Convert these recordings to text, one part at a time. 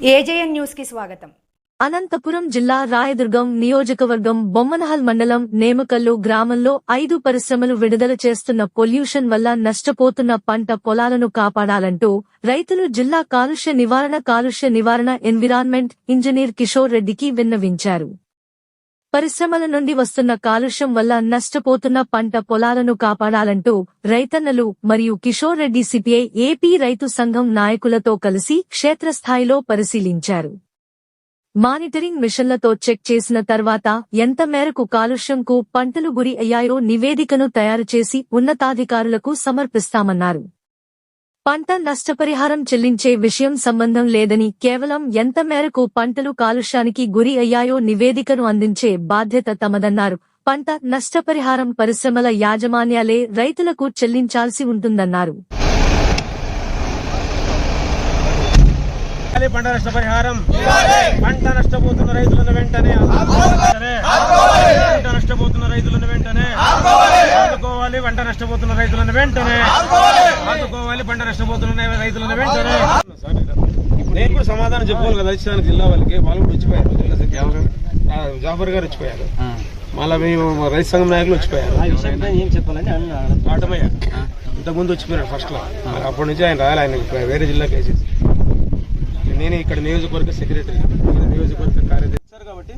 AJN న్యూస్కి స్వాగతం. అనంతపురం జిల్లా రాయదుర్గం నియోజకవర్గం బొమ్మనహల్ మండలం నేమకల్లు గ్రామంలో ఐదు పరిశ్రమలు విడుదల చేస్తున్న పొల్యూషన్ వల్ల నష్టపోతున్న పంట పొలాలను కాపాడాలంటూ రైతులు జిల్లా కాలుష్య నివారణ కాలుష్య నివారణ ఎన్విరాన్మెంట్ ఇంజనీర్ కిషోర్ రెడ్డికి విన్నవించారు. పరిశ్రమల నుండి వస్తున్న కాలుష్యం వల్ల నష్టపోతున్న పంట పొలాలను కాపాడాలంటూ రైతన్నలు మరియు కిషోర్ రెడ్డి సిపిఐ ఏపీ రైతు సంఘం నాయకులతో కలిసి క్షేత్రస్థాయిలో పరిశీలించారు. మానిటరింగ్ మిషన్లతో చెక్ చేసిన తర్వాత ఎంత మేరకు కాలుష్యంకు పంటలు గురి అయ్యాయో నివేదికను తయారు చేసి ఉన్నతాధికారులకు సమర్పిస్తామన్నారు. పంట నష్టపరిహారం చెల్లించే విషయం సంబంధం లేదని కేవలం ఎంత మేరకు పంటలు కాలుష్యానికి గురి అయ్యాయో నివేదికను అందించే బాధ్యత తమదన్నారు. పంట నష్టపరిహారం పరిశ్రమల యాజమాన్యాలే రైతులకు చెల్లించాల్సి ఉంటుందన్నారు. పంట నష్టపరిహారం? పంట నష్టపోతున్న రైతులను వెంటనే వెంటనే పంట నష్టపోతున్న రైతులను వెంటనే ఆదుకోవాలి. పంట నష్టపోతున్న రైతులను వెంటనే ఆదుకోవాలి పంట నష్టపోతున్న రైతులను వెంటనే. నేను కూడా సమాధానం చెప్పుకోవాలి కదా రాజస్థాన్ జిల్లా వాళ్ళకి. వాళ్ళు కూడా వచ్చిపోయారు. జిల్లా సెక్రటరీ ఆ, జాఫర్ గారు వచ్చిపోయారు. మళ్ళీ మేము రైతు సంఘం నాయకులు వచ్చిపోయారు. ఆటమయ్య. ఇంతకుముందు వచ్చిపోయారు ఫస్ట్లో. అప్పటి నుంచి ఆయన రాయాలి ఆయన వేరే జిల్లాకి వేసేసి నేను ఇక్కడ నియోజకవర్గ సెక్రటరీ. నియోజకవర్గ కార్యదర్శి. సార్ కాబట్టి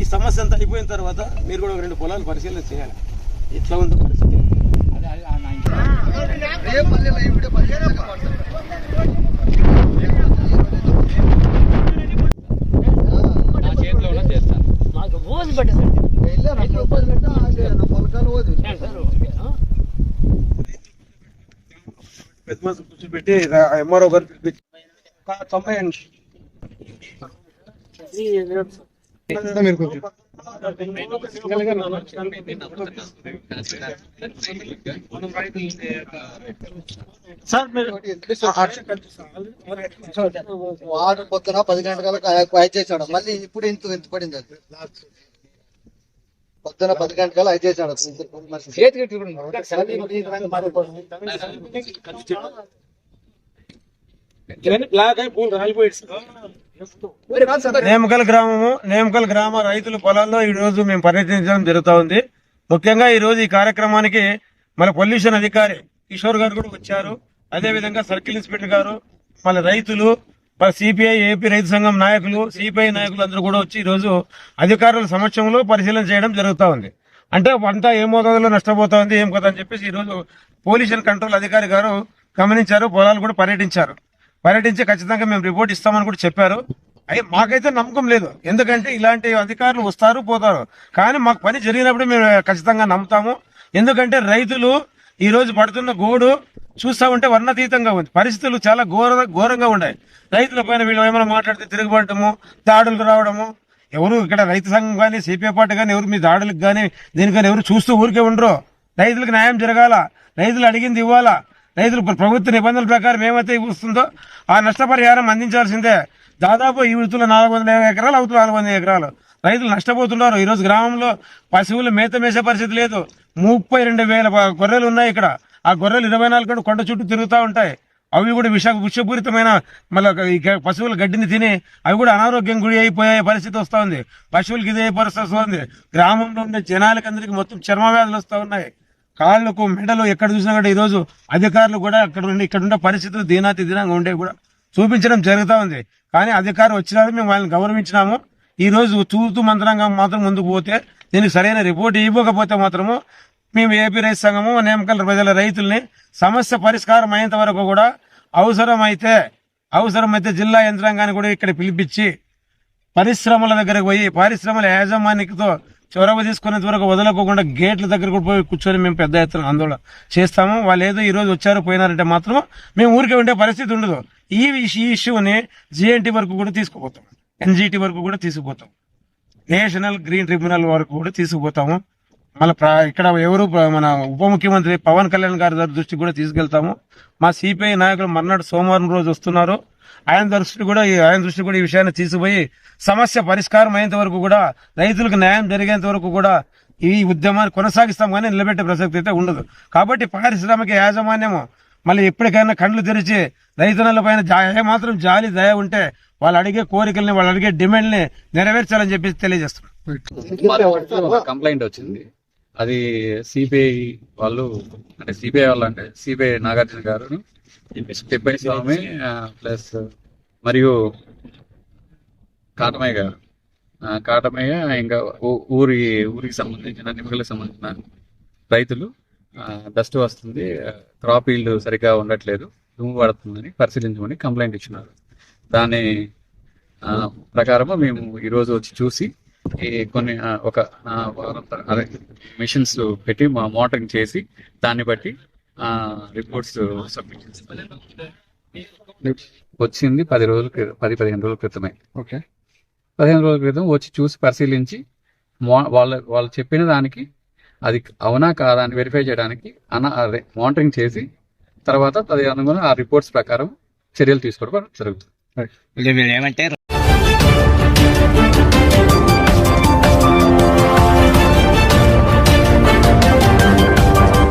ఈ సమస్య అంతా అయిపోయిన తర్వాత మీరు కూడా ఒక రెండు పొలాలు పరిశీలన చేయాలి. ఎట్లా ఉందో పరిస్థితి పెద్ద మనుషులు కూర్చోబెట్టి ఎంఆర్ఓ గారు పిలిపించి తొంభై అండి మీరు కొంచెం సార్ మీరు వాటర్ పొద్దున పది గంటలకు ఐదు చేశాడు మళ్ళీ ఇప్పుడు ఇంత ఇంత పడింది అది పొద్దున పది గంటలకు ఐదు చేశాడు ఇవన్నీ బ్లాక్ అయి పూలు రాలిపోయాడు సార్. నేమకల్ గ్రామము నేమకల్ గ్రామ రైతుల పొలాల్లో ఈ రోజు మేము పర్యటించడం జరుగుతూ ఉంది ముఖ్యంగా ఈ రోజు ఈ కార్యక్రమానికి మన పొల్యూషన్ అధికారి కిషోర్ గారు కూడా వచ్చారు. అదే విధంగా సర్కిల్ ఇన్స్పెక్టర్ గారు మన రైతులు మన సిపిఐ ఏపీ రైతు సంఘం నాయకులు సిపిఐ నాయకులు అందరూ కూడా వచ్చి ఈ రోజు అధికారుల సమక్షంలో పరిశీలన చేయడం జరుగుతూ ఉంది అంటే పంట ఏ మోతాదులో నష్టపోతా ఉంది ఏం కదా అని చెప్పేసి ఈ రోజు పొల్యూషన్ కంట్రోల్ అధికారి గారు గమనించారు పొలాలు కూడా పర్యటించారు. పర్యటించి ఖచ్చితంగా మేము రిపోర్ట్ ఇస్తామని కూడా చెప్పారు. అయ్యి మాకైతే నమ్మకం లేదు. ఎందుకంటే ఇలాంటి అధికారులు వస్తారు పోతారు. కానీ మాకు పని జరిగినప్పుడు మేము ఖచ్చితంగా నమ్ముతాము. ఎందుకంటే రైతులు ఈ రోజు పడుతున్న గోడు చూస్తా ఉంటే వర్ణతీతంగా ఉంది. పరిస్థితులు చాలా ఘోర ఘోరంగా ఉన్నాయి. రైతుల పైన వీళ్ళు ఏమైనా మాట్లాడితే తిరుగుబడటము దాడులకు రావడము. ఎవరు ఇక్కడ రైతు సంఘం కానీ సిపిఐ పార్టీ కానీ ఎవరు మీ దాడులకు కానీ దీనికని ఎవరు చూస్తూ ఊరికే ఉండరు. రైతులకు న్యాయం జరగాల. రైతులు అడిగింది ఇవ్వాలా. రైతులు ప్రభుత్వ నిబంధనల ప్రకారం ఏమైతే ఇస్తుందో ఆ నష్టపరిహారం అందించాల్సిందే. దాదాపు ఈ వృత్తులు నాలుగు వందల ఎకరాలు అవుతుంది నాలుగు వందల ఎకరాలు. రైతులు నష్టపోతున్నారు ఈరోజు గ్రామంలో పశువులు మేత మేసే పరిస్థితి లేదు. ముప్పై రెండు వేల గొర్రెలు ఉన్నాయి ఇక్కడ. ఆ గొర్రెలు ఇరవై నాలుగు గంటలు కొండ చుట్టూ తిరుగుతూ ఉంటాయి. అవి కూడా విష విషపూరితమైన మళ్ళీ పశువుల గడ్డిని తిని అవి కూడా అనారోగ్యం గురి అయిపోయే పరిస్థితి వస్తూ ఉంది. పశువులకి ఇదే పరిస్థితి వస్తుంది. గ్రామంలో ఉండే జనాలకి అందరికి మొత్తం చర్మ వ్యాధులు వస్తూ ఉన్నాయి. కాళ్ళకు మెడలు ఎక్కడ చూసినా కూడా ఈరోజు అధికారులు కూడా అక్కడ ఉండి ఇక్కడ ఉండే పరిస్థితులు దీనాతి దీనంగా ఉండే కూడా చూపించడం జరుగుతూ ఉంది. కానీ అధికారులు వచ్చినారు మేము వాళ్ళని గౌరవించినాము. ఈరోజు చూస్తూ మంత్రంగా మాత్రం ముందుకు పోతే దీనికి సరైన రిపోర్ట్ ఇవ్వకపోతే మాత్రము మేము ఏపీ రైతు సంఘము నేమకల్ ప్రజల రైతుల్ని సమస్య పరిష్కారం అయ్యేంత వరకు కూడా అవసరమైతే అవసరమైతే జిల్లా యంత్రాంగాన్ని కూడా ఇక్కడ పిలిపించి పరిశ్రమల దగ్గరకు పోయి పరిశ్రమల యాజమాన్యతో చొరవ తీసుకునేంత వరకు వదలకోకుండా గేట్ల దగ్గర కూడా పోయి కూర్చొని మేము పెద్ద ఎత్తున ఆందోళన చేస్తాము. వాళ్ళు ఏదో ఈరోజు వచ్చారు పోయినారంటే మాత్రం మేము ఊరికే ఉండే పరిస్థితి ఉండదు. ఈ ఈ ఇష్యూని జిఎన్టీ వరకు కూడా తీసుకుపోతాం. ఎన్జిటి వరకు కూడా తీసుకుపోతాం. నేషనల్ గ్రీన్ ట్రిబ్యునల్ వరకు కూడా తీసుకుపోతాము. మళ్ళీ ఇక్కడ ఎవరు మన ఉప ముఖ్యమంత్రి పవన్ కళ్యాణ్ గారి దృష్టికి కూడా తీసుకెళ్తాము. మా సిపిఐ నాయకులు మర్నాడు సోమవారం రోజు వస్తున్నారు. ఆయన దృష్టి కూడా ఈ- ఆయన దృష్టి కూడా ఈ విషయాన్ని తీసుకుపోయి సమస్య పరిష్కారం అయ్యేంత వరకు కూడా రైతులకు న్యాయం జరిగేంత వరకు కూడా ఈ ఉద్యమాన్ని కొనసాగిస్తాం కానీ నిలబెట్టే ప్రసక్తి అయితే ఉండదు. కాబట్టి పారిశ్రామిక యాజమాన్యము మళ్ళీ ఎప్పటికైనా కండ్లు తెరిచి రైతన్నల పైన జా- ఏమాత్రం జాలి దయ ఉంటే వాళ్ళు అడిగే కోరికల్ని వాళ్ళు అడిగే డిమాండ్ని నెరవేర్చాలని చెప్పి తెలియజేస్తున్నారు కంప్లైంట్ వచ్చింది. అది సిబిఐ వాళ్ళు అంటే సిబిఐ వాళ్ళు అంటే సిబిఐ నాగార్జున గారు తిప్పై స్వామి ప్లస్ మరియు కాటమయ్య గారు. కాటమయ్య ఇంకా ఊరి ఊరికి సంబంధించిన నిమ్మకలకు సంబంధించిన రైతులు డస్ట్ వస్తుంది క్రాప్ ఈల్డ్ సరిగ్గా ఉండట్లేదు దుమ్ము పడుతుందని పరిశీలించమని కంప్లైంట్ ఇచ్చినారు. దాని ప్రకారము మేము ఈరోజు వచ్చి చూసి కొన్ని ఒక అదే మిషన్స్ పెట్టి మా మోటరింగ్ చేసి దాన్ని బట్టి రిపోర్ట్స్ సబ్మిట్ చేస్తాం వచ్చింది పది రోజుల క్రితం పది పదిహేను రోజుల క్రితమే. ఓకే. పదిహేను రోజుల క్రితం వచ్చి చూసి పరిశీలించి వాళ్ళ వాళ్ళు చెప్పిన దానికి అది అవునా కాదా అని వెరిఫై చేయడానికి అన అదే మానిటరింగ్ చేసి తర్వాత తది అనుగుణంగా ఆ రిపోర్ట్స్ ప్రకారం చర్యలు తీసుకోవడం జరుగుతుంది.